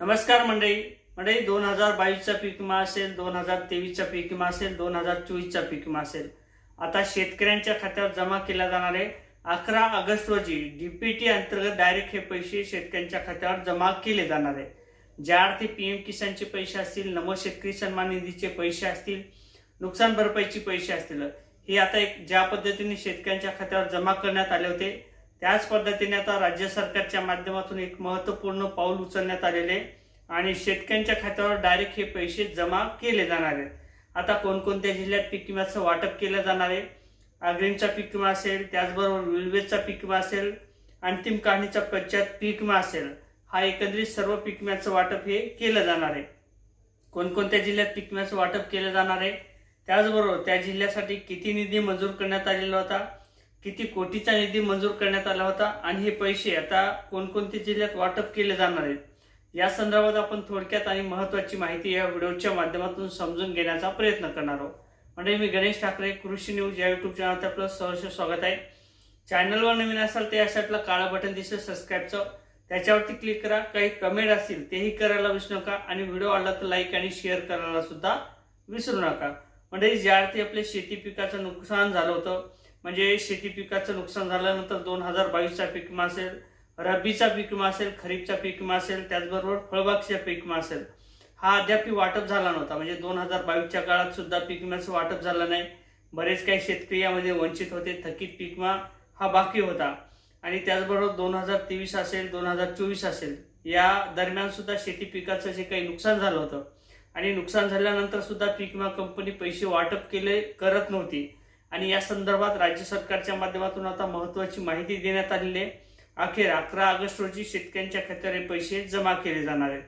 नमस्कार मंडळी. मंडळी दोन हजार बावीसचा पीक विमा असेल दोन हजार तेवीसचा पीक विमा असेल दोन हजार चोवीसचा पीक विमा असेल. आता शेतकऱ्यांच्या खात्यावर जमा केल्या जाणारे अकरा ऑगस्ट रोजी डीपीटी अंतर्गत डायरेक्ट हे पैसे शेतकऱ्यांच्या खात्यावर जमा केले जाणार आहे. ज्या अर्थी पी एम किसानचे पैसे असतील नमो शेतकरी सन्मान निधीचे पैसे असतील नुकसान भरपाईचे पैसे असतील हे आता एक ज्या पद्धतीने शेतकऱ्यांच्या खात्यावर जमा करण्यात आले होते त्याच पद्धतीने आता राज्य सरकारच्या माध्यमातून एक महत्त्वपूर्ण पाऊल उचलण्यात आलेले आहे. आणि शेतकऱ्यांच्या खात्यावर डायरेक्ट हे पैसे जमा केले जाणार आहेत. आता कोणकोणत्या जिल्ह्यात पीक विम्याचं वाटप केलं जाणार आहे? अग्रिमचा पीक विमा असेल त्याचबरोबर विल्वेचा पीक विमा असेल अंतिम काढणीचा पंचायत पीक विमा असेल हा एकंदरीत सर्व पीक विम्याचं वाटप हे केलं जाणार आहे. कोणकोणत्या जिल्ह्यात पीक विम्याचं वाटप केलं जाणार आहे? त्याचबरोबर त्या जिल्ह्यासाठी किती निधी मंजूर करण्यात आलेला होता? किती कोटीचा निधी मंजूर करण्यात आला होता आणि हे पैसे आता कोणकोणत्या जिल्ह्यात वाटप केले जाणार आहेत? या संदर्भात आपण थोडक्यात आणि महत्त्वाची माहिती या व्हिडिओच्या माध्यमातून समजून घेण्याचा प्रयत्न करणार आहोत. म्हणजे मी गणेश ठाकरे कृषी न्यूज या युट्यूब चॅनलवर आपलं सहर्ष स्वागत आहे. चॅनलवर नवीन असाल तर यासाठीला काळा बटन दिसेल सबस्क्राईबचं त्याच्यावरती क्लिक करा. काही कमेंट असतील तेही करायला विसरू नका आणि व्हिडिओ आवडला तर लाईक आणि शेअर करायला सुद्धा विसरू नका. म्हणजे ज्या अर्थी आपले शेती पिकाचं नुकसान झालं होतं म्हणजे शेती पिकाचं नुकसान झाल्यानंतर दोन हजार बावीसचा पीक विमा असेल रब्बीचा पीक विमा असेल खरीपचा पीक विमा असेल त्याचबरोबर फळबागचा पीक विमा असेल हा अद्याप वाटप झाला नव्हता. म्हणजे दोन हजार बावीसच्या काळात सुद्धा पीक विम्याचं वाटप झालं नाही. बरेच काही शेतकरी यामध्ये वंचित होते. थकीत पीक विमा हा बाकी होता. आणि त्याचबरोबर दोन हजार तेवीस असेल दोन हजार चोवीस असेल या दरम्यान सुद्धा शेती पिकाचं जे काही नुकसान झालं होतं. आणि नुकसान झाल्यानंतर सुद्धा पीक विमा कंपनी पैसे वाटप केले करत नव्हती. आणि या संदर्भात राज्य सरकारच्या माध्यमातून आता महत्वाची माहिती देण्यात आलेली आहे. अखेर अकरा ऑगस्ट रोजी शेतकऱ्यांच्या खात्यावर हे पैसे जमा केले जाणार आहेत.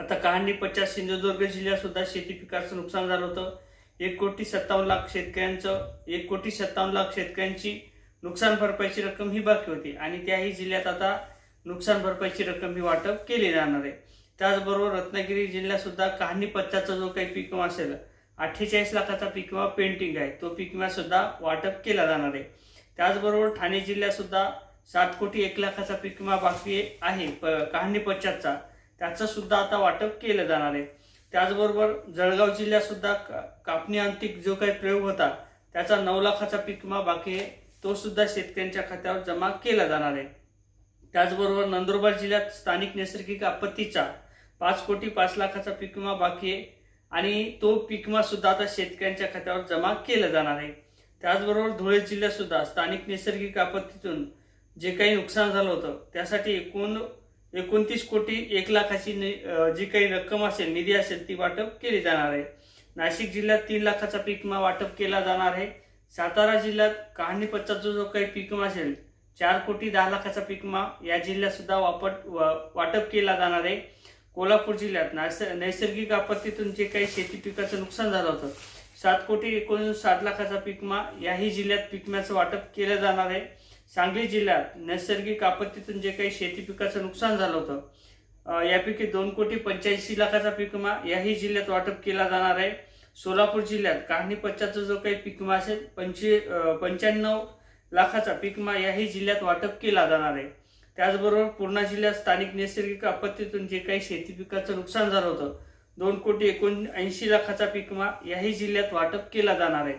आता कहाणी पश्चात सिंधुदुर्ग जिल्ह्यात सुद्धा शेती पिकाचं नुकसान झालं होतं. एक कोटी सत्तावन्न लाख शेतकऱ्यांचं एक कोटी सत्तावन्न लाख शेतकऱ्यांची नुकसान भरपाईची रक्कम ही बाकी होती. आणि त्याही जिल्ह्यात आता नुकसान भरपाईची रक्कम ही वाटप केली जाणार आहे. त्याचबरोबर रत्नागिरी जिल्ह्यात सुद्धा कहाणी पच्चाचा जो काही पीक असेल अठ्ठेचाळीस लाखाचा पीक विमा पेंटिंग आहे. तो पीक विमा सुद्धा वाटप केला जाणार आहे. त्याचबरोबर ठाणे जिल्ह्यात सुद्धा सात कोटी एक लाखाचा पीक विमा बाकी आहे प- कहाणी पश्चातचा. त्याचं सुद्धा आता वाटप केलं जाणार आहे. त्याचबरोबर जळगाव जिल्ह्यात सुद्धा का- कापणी अंतिक जो काही प्रयोग होता त्याचा नऊ लाखाचा पीक विमा बाकी आहे. तो सुद्धा शेतकऱ्यांच्या खात्यावर जमा केला जाणार आहे. त्याचबरोबर नंदुरबार जिल्ह्यात स्थानिक नैसर्गिक आपत्तीचा पाच कोटी पाच लाखाचा पीक विमा बाकी आहे. आणि तो पीक सुद्धा आता शेतकऱ्यांच्या खात्यावर जमा केला जाणार आहे. त्याचबरोबर धुळे जिल्ह्यात सुद्धा स्थानिक नैसर्गिक आपत्तीतून जे काही नुकसान झालं होतं त्यासाठी एकूण एकोणतीस कोटी एक लाखाची नि- जी काही रक्कम असेल निधी असेल ती वाटप केली जाणार आहे. नाशिक जिल्ह्यात तीन लाखाचा पीकमा वाटप केला जाणार आहे. सातारा जिल्ह्यात कहाणी पच्चाचा जो काही पीक असेल चार कोटी दहा लाखाचा पिकमा या जिल्ह्यात सुद्धा वापट वा- वाटप केला जाणार आहे. कोल्हापूर जिल्ह्यात नैसर्गिक आपत्तीतून जे काही शेती पिकाचं नुकसान झालं होतं सात कोटी एकोणसाठ लाखाचा पीकमा याही जिल्ह्यात पिकम्याचं वाटप केलं जाणार आहे. सांगली जिल्ह्यात नैसर्गिक आपत्तीतून जे काही शेती पिकाचं नुकसान झालं होतं यापैकी दोन कोटी पंच्याऐंशी लाखाचा पिकमा याही जिल्ह्यात वाटप केला जाणार आहे. सोलापूर जिल्ह्यात काढणी पश्चातचा जो काही पिकमा असेल पंचे पंच्याण्णव लाखाचा पीकमा याही जिल्ह्यात वाटप केला जाणार आहे. त्याचबरोबर पूर्णा जिल्ह्यात स्थानिक नैसर्गिक आपत्तीतून जे काही शेती पिकाचं नुकसान झालं होतं दोन कोटी एकोणऐंशी लाखाचा पीकमा याही जिल्ह्यात वाटप केला जाणार आहे.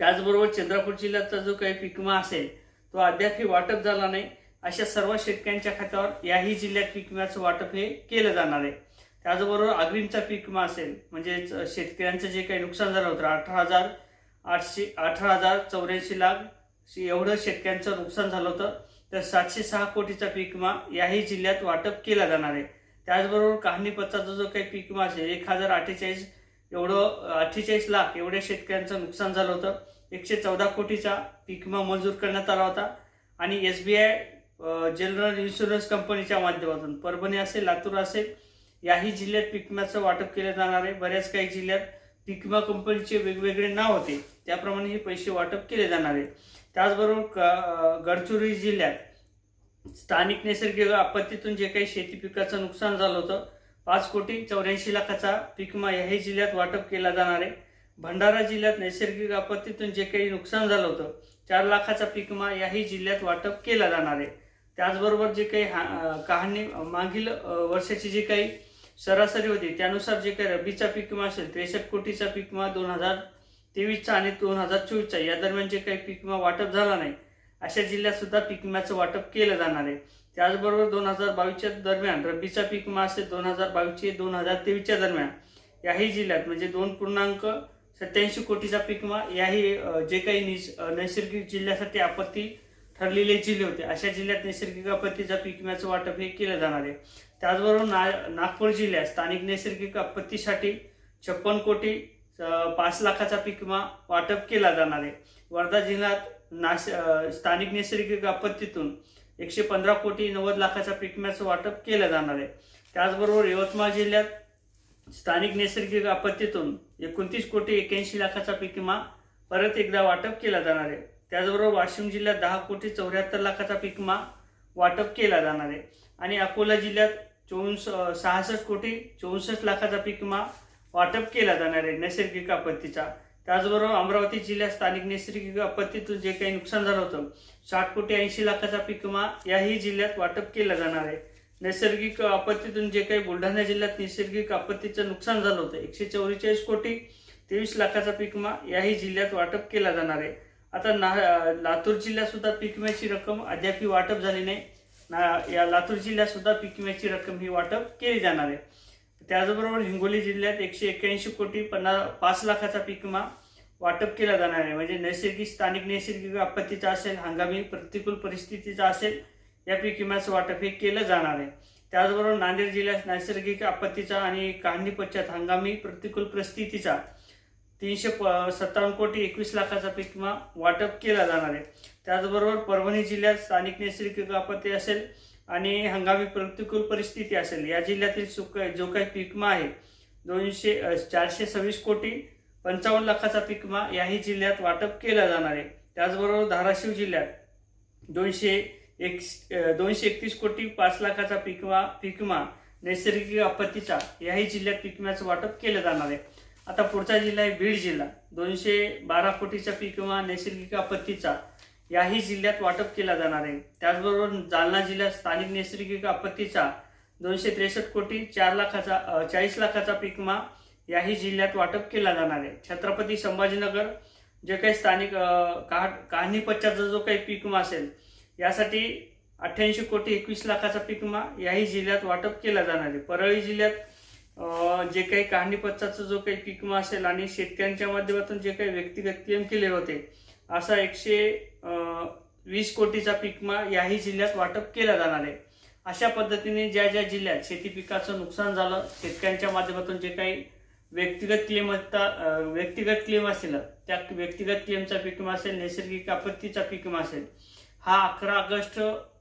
त्याचबरोबर चंद्रपूर जिल्ह्याचा जो काही पिकमा असेल तो अद्यापही वाटप झाला नाही. अशा सर्व शेतकऱ्यांच्या खात्यावर याही जिल्ह्यात पीक विम्याचं वाटप हे केलं जाणार आहे. त्याचबरोबर अग्रिमचा पीक विमा असेल म्हणजेच शेतकऱ्यांचं जे काही नुकसान झालं होतं अठरा हजार आठशे अठरा हजार चौऱ्याऐंशी लाख एवढं शेतकऱ्यांचं नुकसान झालं होतं. तर सातशे सहा कोटीचा पीक विमा याही जिल्ह्यात वाटप केला जाणार आहे. त्याचबरोबर कहाणीपत्राचा जो काही पीक विमा असेल एक हजार अठ्ठेचाळीस एवढं अठ्ठेचाळीस लाख एवढ्या शेतकऱ्यांचं नुकसान झालं होतं. एकशे चौदा कोटीचा पीक विमा मंजूर करण्यात आला होता. आणि S B I general insurance कंपनीच्या माध्यमातून परभणी असेल लातूर असेल याही जिल्ह्यात पीक विम्याचं वाटप केलं जाणार आहे. बऱ्याच काही जिल्ह्यात पीक विमा कंपनीचे वेगवेगळे नाव होते. त्याप्रमाणे हे पैसे वाटप केले जाणार आहे. त्याचबरोबर क गडचिरोली जिल्ह्यात स्थानिक नैसर्गिक आपत्तीतून जे काही शेती पिकाचं नुकसान झालं होतं पाच कोटी चौऱ्याऐंशी लाखाचा पीक विमा याही जिल्ह्यात वाटप केला जाणार आहे. भंडारा जिल्ह्यात नैसर्गिक आपत्तीतून जे काही नुकसान झालं होतं चार लाखाचा पीक विमा याही जिल्ह्यात वाटप केला जाणार आहे. त्याचबरोबर जे काही हा- कहाणी मागील वर्षाची जी काही सरासरी होती त्यानुसार जे काही रब्बीचा पीक विमा असेल त्रेसष्ट कोटीचा पीक विमा दोन हजार तेवीसचा आणि दोन हजार चोवीसचा या दरम्यान जे काही पीक विमा वाटप झाला नाही अशा जिल्ह्यात सुद्धा पीक विम्याचं वाटप केलं जाणार आहे. त्याचबरोबर दोन हजार बावीसच्या दरम्यान रब्बीचा पीक विमा असेल दोन हजार बावीसचे दोन हजार तेवीसच्या दरम्यान याही जिल्ह्यात म्हणजे दोन पूर्णांक सत्याऐंशी कोटीचा पीक विमा याही जे काही निस- नैसर्गिक जिल्ह्यासाठी आपत्ती ठरलेले जिल्हे होते अशा जिल्ह्यात नैसर्गिक आपत्तीचा पीक विम्याचं वाटप हे केलं जाणार आहे. त्याचबरोबर ना नागपूर जिल्ह्यात स्थानिक नैसर्गिक आपत्तीसाठी छप्पन कोटी पाच लाखाचा पीक विमा वाटप केला जाणार आहे. वर्धा जिल्ह्यात नाश स्थानिक नैसर्गिक आपत्तीतून एकशे पंधरा कोटी नव्वद लाखाचा पीक विम्याचं वाटप केलं जाणार आहे. त्याचबरोबर यवतमाळ जिल्ह्यात स्थानिक नैसर्गिक आपत्तीतून एकोणतीस कोटी एक्याऐंशी लाखाचा पीक विमा परत एकदा वाटप केला जाणार आहे. त्याचबरोबर वाशिम जिल्ह्यात दहा कोटी चौऱ्याहत्तर लाखाचा पीक विमा वाटप केला जाणार आहे. आणि अकोला जिल्ह्यात चोवीस सहासष्ट कोटी चौसष्ट लाखाचा पीक विमा वाटप केला जाणार आहे. नैसर्गिक आपत्तीचा. त्याचबरोबर अमरावती जिल्ह्यात स्थानिक नैसर्गिक आपत्तीतून जे काही नुकसान झालं होतं साठ कोटी ऐंशी लाखाचा पीक विमा याही जिल्ह्यात वाटप केला जाणार आहे. नैसर्गिक आपत्तीतून जे काही बुलढाणा जिल्ह्यात नैसर्गिक आपत्तीचं नुकसान झालं होतं एकशे चौवेचाळीस कोटी तेवीस लाखाचा पीक विमा याही जिल्ह्यात वाटप केला जाणार आहे. आता ना लातूर जिल्ह्यात सुद्धा पीक विम्याची रक्कम अद्याप वाटप झाली नाही. ना या लातूर जिल्ह्यात सुद्धा पीक विम्याची रक्कम ही वाटप केली जाणार आहे. त्याचबरोबर हिंगोली जिल्ह्यात एकशे एक्क्याऐंशी कोटी पन्नास पाच लाखाचा पीक विमा वाटप केला जाणार आहे. म्हणजे नैसर्गिक स्थानिक नैसर्गिक आपत्तीचा असेल हंगामी प्रतिकूल परिस्थितीचा असेल या पीक विम्याचं वाटप हे केलं जाणार आहे. त्याचबरोबर नांदेड जिल्ह्यात नैसर्गिक आपत्तीचा आणि काढणी पश्चात हंगामी प्रतिकूल परिस्थितीचा तीनशे प सत्तावन्न कोटी एकवीस लाखाचा पीक विमा वाटप केला जाणार आहे. त्याचबरोबर परभणी जिल्ह्यात स्थानिक नैसर्गिक आपत्ती असेल आणि हंगामी प्रतिकूल परिस्थिती असेल. या जिल्ह्यातील सुक जो काही पिकमा आहे दोनशे चारशे सव्वीस कोटी पंचावन्न लाखाचा पिकमा याही जिल्ह्यात वाटप केला जाणार आहे. त्याचबरोबर धाराशिव जिल्ह्यात दोनशे एक दोनशे एकतीस कोटी पाच लाखाचा पिकमा पिकमा नैसर्गिक आपत्तीचा याही जिल्ह्यात पिकम्याचं वाटप केलं जाणार आहे. आता पुढचा जिल्हा आहे बीड जिल्हा. दोनशे बारा कोटीचा पीक नैसर्गिक आपत्तीचा याही जिल्ह्यात वाटप केला जाणार आहे. त्याचबरोबर जालना जिल्ह्यात स्थानिक नैसर्गिक आपत्तीचा दोनशे त्रेसष्ट कोटी चार लाखाचा चाळीस लाखाचा पीक विमा याही जिल्ह्यात वाटप केला जाणार आहे. छत्रपती संभाजीनगर जे काही स्थानिक अ, जो काही पीक विमा असेल यासाठी अठ्ठ्याऐंशी कोटी एकवीस लाखाचा पीक विमा याही जिल्ह्यात वाटप केला जाणार आहे. परळी जिल्ह्यात जे काही काढणी जो काही पीक विमा असेल आणि शेतकऱ्यांच्या माध्यमातून जे काही व्यक्तिगत क्लेम केले होते असा एकशे वीस कोटीचा पिकमा याही जिल्ह्यात वाटप केला जाणार आहे. अशा पद्धतीने ज्या ज्या जिल्ह्यात शेती पिकाचं नुकसान झालं शेतकऱ्यांच्या माध्यमातून जे काही व्यक्तिगत क्लेम असता व्यक्तिगत क्लेम असेल त्या व्यक्तिगत क्लेमचा पीक असेल नैसर्गिक आपत्तीचा पीक विमा असेल हा अकरा ऑगस्ट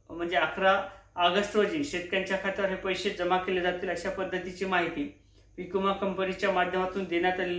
म्हणजे अकरा ऑगस्ट रोजी शेतकऱ्यांच्या खात्यावर हे पैसे जमा केले जातील अशा पद्धतीची माहिती पिकुमा विमा कंपनीच्या माध्यमातून देण्यात आलेली